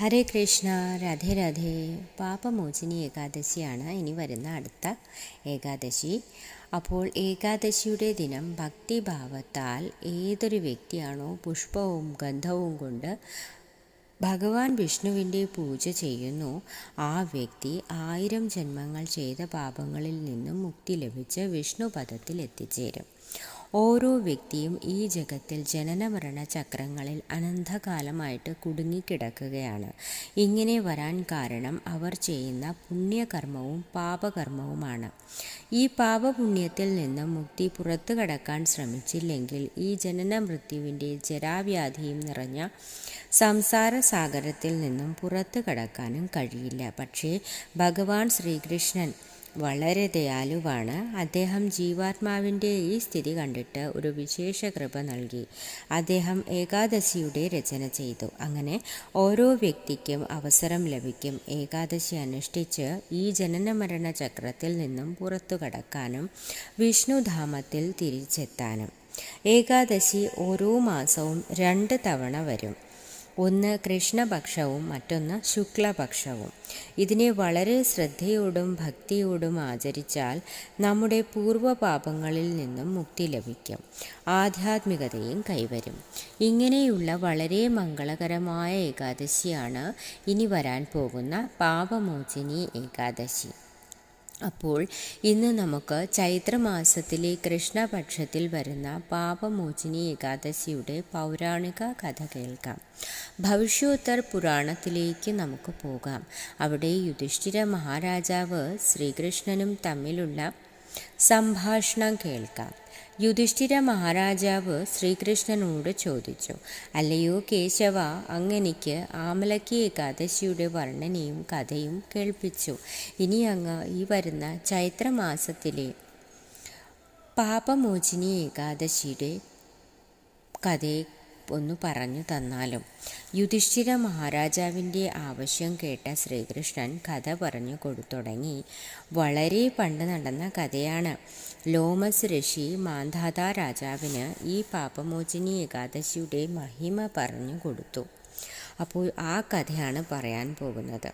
ഹരേ കൃഷ്ണ രാധേ രാധേ. പാപമോചിനി ഏകാദശിയാണ് ഇനി വരുന്ന അടുത്ത ഏകാദശി. അപ്പോൾ ഏകാദശിയുടെ ദിനം ഭക്തിഭാവത്താൽ ഏതൊരു വ്യക്തിയാണോ പുഷ്പവും ഗന്ധവും കൊണ്ട് ഭഗവാൻ വിഷ്ണുവിന്റെ പൂജ ചെയ്യുന്നു. ആ വ്യക്തി ആയിരം ജന്മങ്ങൾ ചെയ്ത പാപങ്ങളിൽ നിന്നും മുക്തി ലഭിച്ച് വിഷ്ണുപദത്തിൽ എത്തിച്ചേരും. ഓരോ വ്യക്തിയും ഈ ജഗത്തിൽ ജനനമരണ ചക്രങ്ങളിൽ അനന്തകാലമായിട്ട് കുടുങ്ങിക്കിടക്കുകയാണ്. ഇങ്ങനെ വരാൻ കാരണം അവർ ചെയ്യുന്ന പുണ്യകർമ്മവും പാപകർമ്മവുമാണ്. ഈ പാപപുണ്യത്തിൽ നിന്ന് മുക്തി പുറത്തു കടക്കാൻ ശ്രമിച്ചില്ലെങ്കിൽ ഈ ജനന മൃത്യുവിന്റെ ജരാവ്യാധിയും നിറഞ്ഞ സംസാര സാഗരത്തിൽ നിന്നും പുറത്തു കടക്കാനും കഴിയില്ല. പക്ഷേ ഭഗവാൻ ശ്രീകൃഷ്ണൻ വളരെ ദയാലുവാണ്. അദ്ദേഹം ജീവാത്മാവിന്റെ ഈ സ്ഥിതി കണ്ടിട്ട് ഒരു വിശേഷ കൃപ നൽകി. അദ്ദേഹം ഏകാദശിയുടെ രചന ചെയ്തു. അങ്ങനെ ഓരോ വ്യക്തിക്കും അവസരം ലഭിക്കും. ഏകാദശി അനുഷ്ഠിച്ച് ഈ ജനനമരണ ചക്രത്തിൽ നിന്നും പുറത്തു കടക്കാനും വിഷ്ണുധാമത്തിൽ തിരിച്ചെത്താനും. ഏകാദശി ഓരോ മാസവും രണ്ട് തവണ വരും. ഒന്ന് കൃഷ്ണപക്ഷവും മറ്റൊന്ന് ശുക്ലപക്ഷവും. ഇതിനെ വളരെ ശ്രദ്ധയോടും ഭക്തിയോടും ആചരിച്ചാൽ നമ്മുടെ പൂർവപാപങ്ങളിൽ നിന്നും മുക്തി ലഭിക്കും. ആധ്യാത്മികതയും കൈവരും. ഇങ്ങനെയുള്ള വളരെ മംഗളകരമായ ഏകാദശിയാണ് ഇനി വരാൻ പോകുന്ന പാപമോചിനി ഏകാദശി. അപ്പോൾ ഇന്ന് നമുക്ക് ചൈത്രമാസത്തിലെ കൃഷ്ണപക്ഷത്തിൽ വരുന്ന പാപമോചിനി ഏകാദശിയുടെ പൗരാണിക കഥ കേൾക്കാം. ഭവിഷ്യോത്തർ പുരാണത്തിലേക്ക് നമുക്ക് പോകാം. അവിടെ യുധിഷ്ഠിര മഹാരാജാവ് ശ്രീകൃഷ്ണനും തമ്മിലുള്ള സംഭാഷണം കേൾക്കാം. യുധിഷ്ഠിര മഹാരാജാവ് ശ്രീകൃഷ്ണനോട് ചോദിച്ചു അല്ലയോ കേശവ അങ്ങനിക്ക് ആമലക്കി ഏകാദശിയുടെ വർണനയും കഥയും കേൾപ്പിച്ചു. ഇനി അങ്ങ് ഈ വരുന്ന ചൈത്രമാസത്തിലെ പാപമോചിനി ഏകാദശിയുടെ കഥയെ ഒന്ന് പറഞ്ഞു തന്നാലും യുധിഷ്ഠിര മഹാരാജാവിന്റെ ആവശ്യം കേട്ട ശ്രീകൃഷ്ണൻ കഥ പറഞ്ഞു കൊടുത്തുടങ്ങി വളരെ പണ്ട് നടന്ന കഥയാണ്. ലോമസ് ഋഷി മാന്ധാത രാജാവിന് ഈ പാപമോചിനി ഏകാദശിയുടെ മഹിമ പറഞ്ഞു കൊടുത്തു. അപ്പോൾ ആ കഥയാണ് പറയാൻ പോകുന്നത്.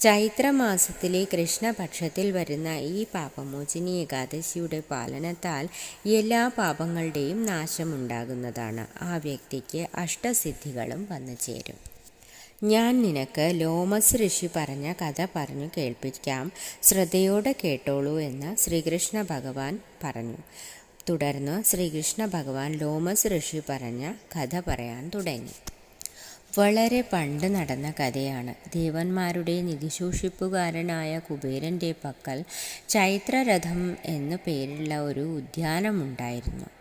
ചൈത്രമാസത്തിലെ കൃഷ്ണപക്ഷത്തിൽ വരുന്ന ഈ പാപമോചിനി ഏകാദശിയുടെ പാലനത്താൽ എല്ലാ പാപങ്ങളുടെയും നാശമുണ്ടാകുന്നതാണ്. ആ വ്യക്തിക്ക് അഷ്ടസിദ്ധികളും വന്നു ചേരും. ഞാൻ നിനക്ക് ലോമസ് ഋഷി പറഞ്ഞ കഥ പറഞ്ഞു കേൾപ്പിക്കാം. ശ്രദ്ധയോടെ കേട്ടോളൂ എന്ന് ശ്രീകൃഷ്ണ ഭഗവാൻ പറഞ്ഞു. തുടർന്ന് ശ്രീകൃഷ്ണ ഭഗവാൻ ലോമസ് ഋഷി പറഞ്ഞ കഥ പറയാൻ തുടങ്ങി. വളരെ പണ്ട് നടന്ന കഥയാണ്. ദേവന്മാരുടെ നിധിശൂഷിപ്പുകാരനായ കുബേരന്റെ പക്കൽ ചൈത്രരഥം എന്നു പേരുള്ള ഒരു ഉദ്യാനമുണ്ടായിരുന്നു.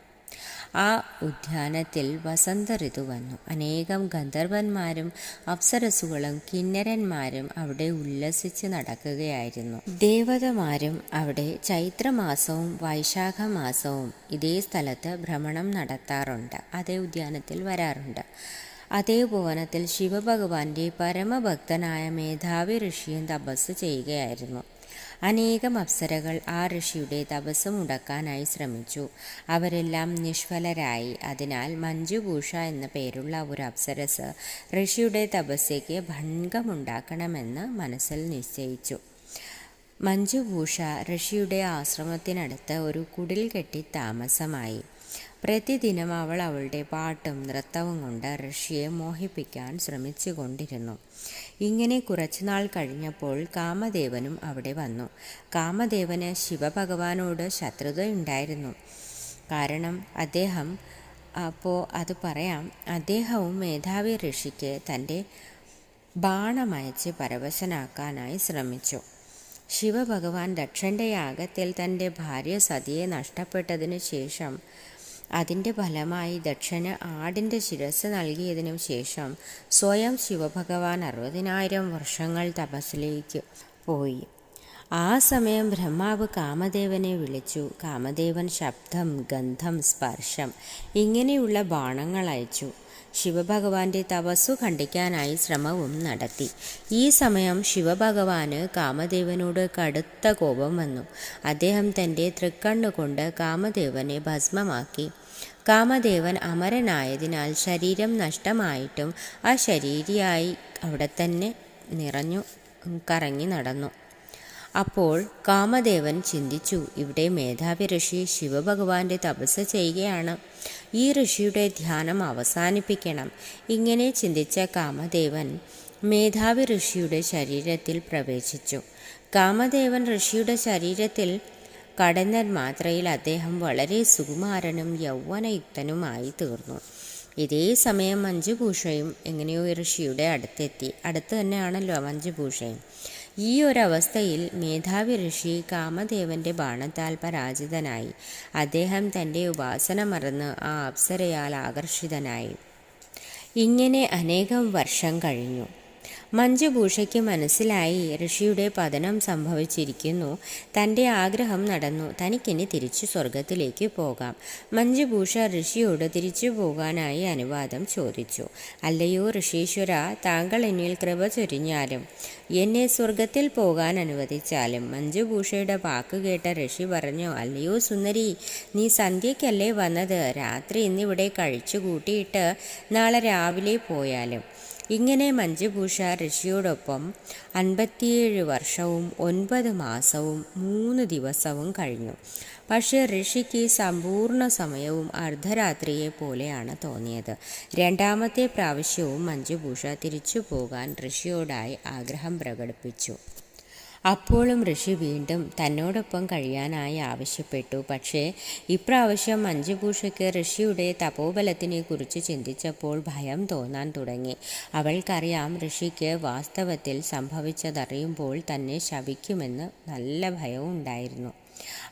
ആ ഉദ്യാനത്തിൽ വസന്ത ഋതു വന്നു. അനേകം ഗന്ധർവന്മാരും അപ്സരസുകളും കിന്നരന്മാരും അവിടെ ഉല്ലസിച്ച് നടക്കുകയായിരുന്നു. ദേവതമാരും അവിടെ ചൈത്രമാസവും വൈശാഖ മാസവും ഇതേ സ്ഥലത്ത് ഭ്രമണം നടത്താറുണ്ട്. അതേ ഉദ്യാനത്തിൽ വരാറുണ്ട്. അതേ ഭുവനത്തിൽ ശിവഭഗവാന്റെ പരമഭക്തനായ മേധാവി ഋഷിയും തപസ് ചെയ്യുകയായിരുന്നു. അനേകം അപ്സരകൾ ആ ഋഷിയുടെ തപസ് മുടക്കാനായി ശ്രമിച്ചു. അവരെല്ലാം നിഷ്ഫലരായി. അതിനാൽ മഞ്ജുഭൂഷ എന്ന പേരുള്ള ഒരു അപ്സരസ് ഋഷിയുടെ തപസ്യയ്ക്ക് ഭംഗമുണ്ടാക്കണമെന്ന് മനസ്സിൽ നിശ്ചയിച്ചു. മഞ്ജുഭൂഷ ഋഷിയുടെ ആശ്രമത്തിനടുത്ത് ഒരു കുടിൽ കെട്ടി താമസമായി. പ്രതിദിനം അവൾ അവളുടെ പാട്ടും നൃത്തവും കൊണ്ട് ഋഷിയെ മോഹിപ്പിക്കാൻ ശ്രമിച്ചു കൊണ്ടിരുന്നു ഇങ്ങനെ കുറച്ചുനാൾ കഴിഞ്ഞപ്പോൾ കാമദേവനും അവിടെ വന്നു. കാമദേവന് ശിവഭഗവാനോട് ശത്രുതയുണ്ടായിരുന്നു കാരണം അദ്ദേഹം അപ്പോൾ അത് പറയാം അദ്ദേഹവും മേധാവി ഋഷിക്ക് തന്റെ ബാണമയച്ച് പരവശനാക്കാനായി ശ്രമിച്ചു. ശിവഭഗവാൻ ദക്ഷന്റെ യാഗത്തിൽ തന്റെ ഭാര്യ സതിയെ നഷ്ടപ്പെട്ടതിനു ശേഷം അതിന്റെ ഫലമായി ദക്ഷന് ആടിന്റെ ശിരസ് നൽകിയതിനു ശേഷം സ്വയം ശിവഭഗവാൻ അറുപതിനായിരം വർഷങ്ങൾ തപസ്സിലേക്ക് പോയി. ആ സമയം ബ്രഹ്മാവ് കാമദേവനെ വിളിച്ചു. കാമദേവൻ ശബ്ദം ഗന്ധം സ്പർശം ഇങ്ങനെയുള്ള ബാണങ്ങൾ അയച്ചു. ശിവഭഗവാന്റെ തപസ്സു ഖണ്ഡിക്കാനായി ശ്രമവും നടത്തി. ഈ സമയം ശിവഭഗവാന് കാമദേവനോട് കടുത്ത കോപം വന്നു. അദ്ദേഹം തന്റെ തൃക്കണ്ണുകൊണ്ട് കാമദേവനെ ഭസ്മമാക്കി. കാമദേവൻ അമരനായതിനാൽ ശരീരം നഷ്ടമായിട്ടും ആ ശരീരിയായി അവിടെ തന്നെ നിറഞ്ഞു കറങ്ങി നടന്നു. അപ്പോൾ കാമദേവൻ ചിന്തിച്ചു ഇവിടെ മേധാവി ഋഷി ശിവഭഗവാന്റെ തപസ് ചെയ്യുകയാണ്. ഈ ഋഷിയുടെ ധ്യാനം അവസാനിപ്പിക്കണം. ഇങ്ങനെ ചിന്തിച്ച കാമദേവൻ മേധാവി ഋഷിയുടെ ശരീരത്തിൽ പ്രവേശിച്ചു. കാമദേവൻ ഋഷിയുടെ ശരീരത്തിൽ കടന്നൽ മാത്രയിൽ അദ്ദേഹം വളരെ സുകുമാരനും യൗവനയുക്തനുമായി തീർന്നു ഇതേ സമയം മഞ്ജുഭൂഷയും എങ്ങനെയോ ഋഷിയുടെ അടുത്തെത്തി. അടുത്ത് തന്നെയാണല്ലോ മഞ്ജുഭൂഷയും. ഈ ഒരവസ്ഥയിൽ മേധാവി ഋഷി കാമദേവന്റെ ബാണത്താൽ പരാജിതനായി അദ്ദേഹം തന്റെ ഉപാസന മറന്ന് ആ അപ്സരയാൽ ആകർഷിതനായി. ഇങ്ങനെ അനേകം വർഷം കഴിഞ്ഞു. മഞ്ജുഭൂഷയ്ക്ക് മനസ്സിലായി ഋഷിയുടെ പതനം സംഭവിച്ചിരിക്കുന്നു. തന്റെ ആഗ്രഹം നടന്നു. തനിക്കിനി തിരിച്ചു സ്വർഗത്തിലേക്ക് പോകാം. മഞ്ജുഭൂഷ ഋഷിയോട് തിരിച്ചു പോകാനായി അനുവാദം ചോദിച്ചു. അല്ലയോ ഋഷീശ്വര താങ്കൾ എന്നിൽ കൃപ ചൊരിഞ്ഞാലും എന്നെ സ്വർഗത്തിൽ പോകാൻ അനുവദിച്ചാലും മഞ്ജുഭൂഷയുടെ വാക്ക് കേട്ട ഋഷി പറഞ്ഞു. അല്ലയോ സുന്ദരി നീ സന്ധ്യയ്ക്കല്ലേ വന്നത്? രാത്രി ഇന്നിവിടെ കഴിച്ചു കൂട്ടിയിട്ട് നാളെ രാവിലെ പോയാലും ഇങ്ങനെ മഞ്ജുഭൂഷ ഋഷിയോടൊപ്പം അൻപത്തിയേഴ് വർഷവും ഒൻപത് മാസവും മൂന്ന് ദിവസവും കഴിഞ്ഞു. പക്ഷേ ഋഷിക്ക് സമ്പൂർണ സമയവും അർദ്ധരാത്രിയെ പോലെയാണ് തോന്നിയത്. രണ്ടാമത്തെ പ്രാവശ്യവും മഞ്ജുഭൂഷ തിരിച്ചു പോകാൻ ഋഷിയോടായി ആഗ്രഹം പ്രകടിപ്പിച്ചു. അപ്പോഴും ഋഷി വീണ്ടും തന്നോടൊപ്പം കഴിയാനായി ആവശ്യപ്പെട്ടു. പക്ഷേ ഇപ്രാവശ്യം മഞ്ജുഭൂഷയ്ക്ക് ഋഷിയുടെ തപോബലത്തിനെ കുറിച്ച് ചിന്തിച്ചപ്പോൾ ഭയം തോന്നാൻ തുടങ്ങി. അവൾക്കറിയാം ഋഷിക്ക് വാസ്തവത്തിൽ സംഭവിച്ചതറിയുമ്പോൾ തന്നെ ശപിക്കുമെന്ന് നല്ല ഭയവും ഉണ്ടായിരുന്നു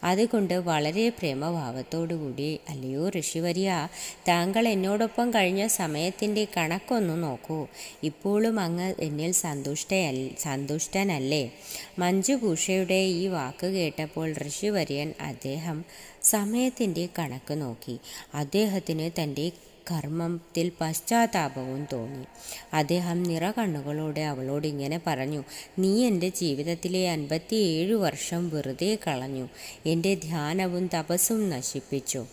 അതുകൊണ്ട് വളരെ പ്രേമഭാവത്തോടുകൂടി അല്ലയോ ഋഷിവര്യ താങ്കൾ എന്നോടൊപ്പം കഴിഞ്ഞ സമയത്തിന്റെ കണക്കൊന്നു നോക്കൂ. ഇപ്പോഴും അങ്ങ് എന്നിൽ സന്തുഷ്ടയല്ല സന്തുഷ്ടനല്ലേ? മഞ്ജുഭൂഷയുടെ ഈ വാക്ക് കേട്ടപ്പോൾ ഋഷിവര്യൻ അദ്ദേഹം സമയത്തിന്റെ കണക്ക് നോക്കി. അദ്ദേഹത്തിന് തന്റെ കർമ്മത്തിൽ പശ്ചാത്താപവും തോന്നി. അദ്ദേഹം നിറകണ്ണുകളോടെ അവളോട് ഇങ്ങനെ പറഞ്ഞു നീ എന്റെ ജീവിതത്തിലെ അൻപത്തിയേഴ് വർഷം വെറുതെ കളഞ്ഞു. എന്റെ ധ്യാനവും തപസ്സും നശിപ്പിച്ചു.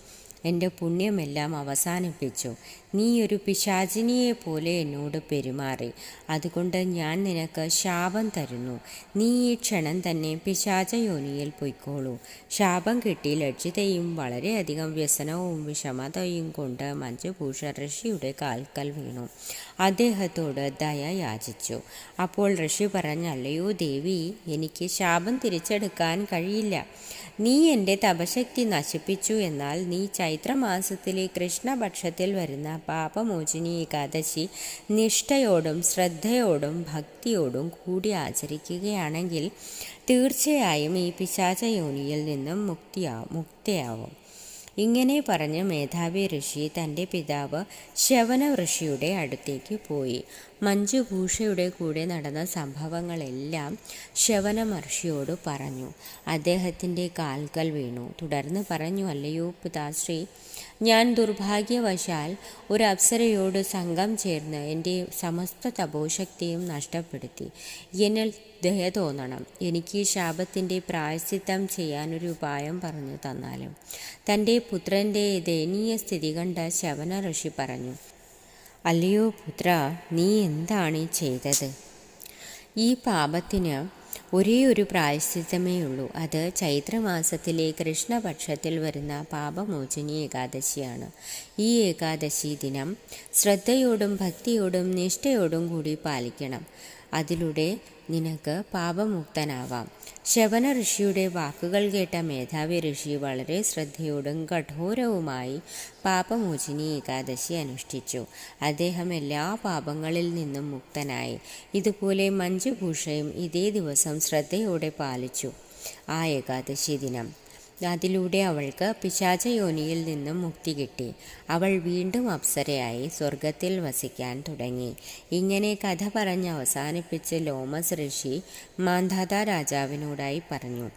എന്റെ പുണ്യമെല്ലാം അവസാനിപ്പിച്ചു. നീ ഒരു പിശാചിനിയെ പോലെ എന്നോട് പെരുമാറി. അതുകൊണ്ട് ഞാൻ നിനക്ക് ശാപം തരുന്നു. നീ ഈ ക്ഷണം തന്നെ പിശാച യോനിയിൽ പൊയ്ക്കോളൂ. ശാപം കിട്ടി ലജ്ജിതയും വളരെയധികം വ്യസനവും വിഷമതയും കൊണ്ട് മഞ്ജുഭൂഷ ഋഷിയുടെ കാൽക്കൽ വീണു. അദ്ദേഹത്തോട് ദയ യാചിച്ചു. അപ്പോൾ ഋഷി പറഞ്ഞല്ലയോ ദേവി എനിക്ക് ശാപം തിരിച്ചെടുക്കാൻ കഴിയില്ല. നീ എന്റെ തപശക്തി നശിപ്പിച്ചു എന്നാൽ നീ ചൈത്രമാസത്തിലെ കൃഷ്ണപക്ഷത്തിൽ വരുന്ന പാപമോചിനി ഏകാദശി നിഷ്ഠയോടും ശ്രദ്ധയോടും ഭക്തിയോടും കൂടി ആചരിക്കുകയാണെങ്കിൽ തീർച്ചയായും ഈ പിശാചയോനിയിൽ നിന്നും മുക്തിയാ മുക്തയാവും. ഇങ്ങനെ പറഞ്ഞ് മേധാവി ഋഷി തന്റെ പിതാവ് ശവന ഋഷിയുടെ അടുത്തേക്ക് പോയി. മഞ്ജുഭൂഷയുടെ കൂടെ നടന്ന സംഭവങ്ങളെല്ലാം ശവന മഹർഷിയോട് പറഞ്ഞു. അദ്ദേഹത്തിന്റെ കാൽക്കൽ വീണു. തുടർന്ന് പറഞ്ഞു അല്ലയോ പിതാശ്രീ ഞാൻ ദുർഭാഗ്യവശാൽ ഒരു അപ്സരയോട് സംഘം ചേർന്ന് എന്റെ സമസ്ത തപോശക്തിയും നഷ്ടപ്പെടുത്തി. എന്നിൽ ദയ തോന്നണം. എനിക്ക് ശാപത്തിന്റെ പ്രായശ്ചിത്തം ചെയ്യാനൊരു ഉപായം പറഞ്ഞു തന്നാലും തന്റെ പുത്രന്റെ ദയനീയ സ്ഥിതി കണ്ട ശവന ഋഷി പറഞ്ഞു അല്ലയോ പുത്ര നീ എന്താണ് ചെയ്തത്? ഈ പാപത്തിന് ഒരേ ഒരു പ്രായശ്ചിത്തമേ ഉള്ളൂ. അത് ചൈത്രമാസത്തിലെ കൃഷ്ണപക്ഷത്തിൽ വരുന്ന പാപമോചനി ഏകാദശിയാണ്. ഈ ഏകാദശി ദിനം ശ്രദ്ധയോടും ഭക്തിയോടും നിഷ്ഠയോടും കൂടി പാലിക്കണം. അതിലൂടെ നിനക്ക് പാപമുക്തനാവാം. ശവന ഋഷിയുടെ വാക്കുകൾ കേട്ട മേധാവി ഋഷി വളരെ ശ്രദ്ധയോടും കഠോരവുമായി പാപമോചിനി ഏകാദശി അനുഷ്ഠിച്ചു. അദ്ദേഹം എല്ലാ പാപങ്ങളിൽ നിന്നും മുക്തനായി. ഇതുപോലെ മഞ്ജുഭൂഷയും ഇതേ ദിവസം ശ്രദ്ധയോടെ പാലിച്ചു. ആ ഏകാദശി ദിനം അതിലൂടെ അവൾക്ക് പിശാച യോനിയിൽ നിന്നും മുക്തി കിട്ടി. അവൾ വീണ്ടും അപ്സരയായി സ്വർഗത്തിൽ വസിക്കാൻ തുടങ്ങി. ഇങ്ങനെ കഥ പറഞ്ഞ് അവസാനിപ്പിച്ച് ലോമസ് ഋഷി മാന്ധാത രാജാവിനോടായി പറഞ്ഞു.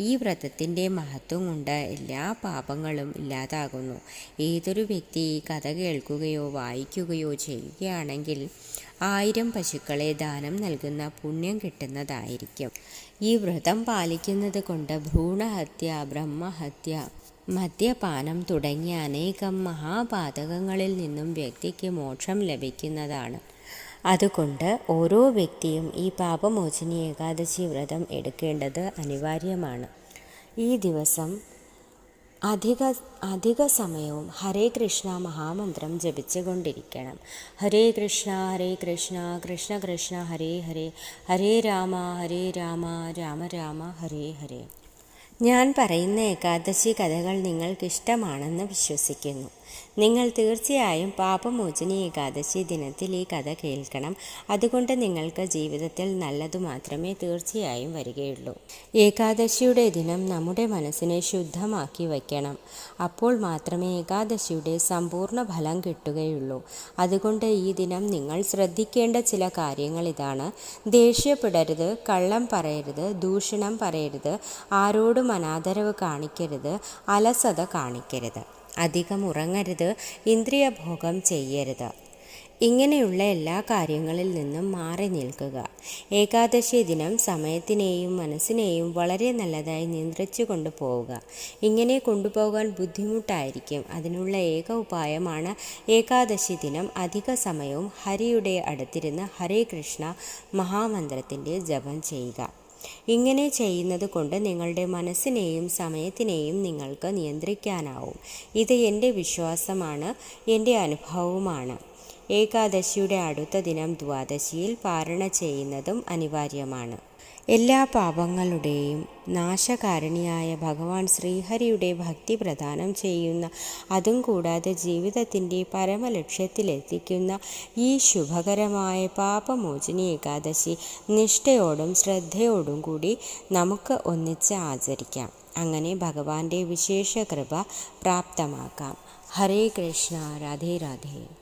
ഈ വ്രതത്തിന്റെ മഹത്വം കൊണ്ട് എല്ലാ പാപങ്ങളും ഇല്ലാതാകുന്നു. ഏതൊരു വ്യക്തി ഈ കഥ കേൾക്കുകയോ വായിക്കുകയോ ചെയ്യുകയാണെങ്കിൽ ആയിരം പശുക്കളെ ദാനം നൽകുന്ന പുണ്യം കിട്ടുന്നതായിരിക്കും. ഈ വ്രതം പാലിക്കുന്നത് കൊണ്ട് ഭ്രൂണഹത്യ ബ്രഹ്മഹത്യ മദ്യപാനം തുടങ്ങിയ അനേകം മഹാപാതകങ്ങളിൽ നിന്നും വ്യക്തിക്ക് മോക്ഷം ലഭിക്കുന്നതാണ്. അതുകൊണ്ട് ഓരോ വ്യക്തിയും ഈ പാപമോചനി ഏകാദശി വ്രതം എടുക്കേണ്ടത് അനിവാര്യമാണ്. ഈ ദിവസം അധിക അധിക സമയവും ഹരേ കൃഷ്ണ മഹാമന്ത്രം ജപിച്ചുകൊണ്ടിരിക്കണം. ഹരേ കൃഷ്ണ ഹരേ കൃഷ്ണ കൃഷ്ണ കൃഷ്ണ ഹരേ ഹരേ ഹരേ രാമ ഹരേ രാമ രാമ രാമ ഹരേ ഹരേ. ഞാൻ പറയുന്ന ഏകാദശി കഥകൾ നിങ്ങൾക്കിഷ്ടമാണെന്ന് വിശ്വസിക്കുന്നു. നിങ്ങൾ തീർച്ചയായും പാപമോചനി ഏകാദശി ദിനത്തിൽ ഈ കഥ കേൾക്കണം. അതുകൊണ്ട് നിങ്ങൾക്ക് ജീവിതത്തിൽ നല്ലതു മാത്രമേ തീർച്ചയായും വരികയുള്ളൂ. ഏകാദശിയുടെ ദിനം നമ്മുടെ മനസ്സിനെ ശുദ്ധമാക്കി വയ്ക്കണം. അപ്പോൾ മാത്രമേ ഏകാദശിയുടെ സമ്പൂർണ ഫലം കിട്ടുകയുള്ളൂ. അതുകൊണ്ട് ഈ ദിനം നിങ്ങൾ ശ്രദ്ധിക്കേണ്ട ചില കാര്യങ്ങൾ ഇതാണ്. ദേഷ്യപ്പെടരുത് കള്ളം പറയരുത് ദൂഷണം പറയരുത് ആരോടും അനാദരവ് കാണിക്കരുത് അലസത കാണിക്കരുത്. അധികം ഉറങ്ങരുത് ഇന്ദ്രിയഭോഗം ചെയ്യരുത്. ഇങ്ങനെയുള്ള എല്ലാ കാര്യങ്ങളിൽ നിന്നും മാറി നിൽക്കുക. ഏകാദശി ദിനം സമയത്തിനെയും മനസ്സിനെയും വളരെ നല്ലതായി നിയന്ത്രിച്ചു കൊണ്ടുപോവുക ഇങ്ങനെ കൊണ്ടുപോകാൻ ബുദ്ധിമുട്ടായിരിക്കും. അതിനുള്ള ഏക ഉപായമാണ് ഏകാദശി ദിനം. അധിക സമയവും ഹരിയുടെ അടുത്തിരുന്ന് ഹരേ കൃഷ്ണ മഹാമന്ത്രത്തിന്റെ ജപം ചെയ്യുക. ഇങ്ങനെ ചെയ്യുന്നത് കൊണ്ട് നിങ്ങളുടെ മനസ്സിനെയും സമയത്തിനെയും നിങ്ങൾക്ക് നിയന്ത്രിക്കാനാവും. ഇത് എന്റെ വിശ്വാസമാണ് എന്റെ അനുഭവവുമാണ്. ഏകാദശിയുടെ അടുത്ത ദിനം ദ്വാദശിയിൽ പാരണ ചെയ്യുന്നതും അനിവാര്യമാണ്. എല്ലാ പാപങ്ങളുടെയും നാശകാരണിയായ ഭഗവാൻ ശ്രീഹരിയുടെ ഭക്തി പ്രദാനം ചെയ്യുന്ന അതും കൂടാതെ ജീവിതത്തിന്റെ പരമലക്ഷ്യത്തിലെത്തിക്കുന്ന ഈ ശുഭകരമായ പാപമോചനി ഏകാദശി നിഷ്ഠയോടും ശ്രദ്ധയോടും കൂടി നമുക്ക് ഒന്നിച്ച് ആചരിക്കാം. അങ്ങനെ ഭഗവാന്റെ വിശേഷ കൃപ പ്രാപ്തമാക്കാം. ഹരേ കൃഷ്ണ രാധേ രാധേ.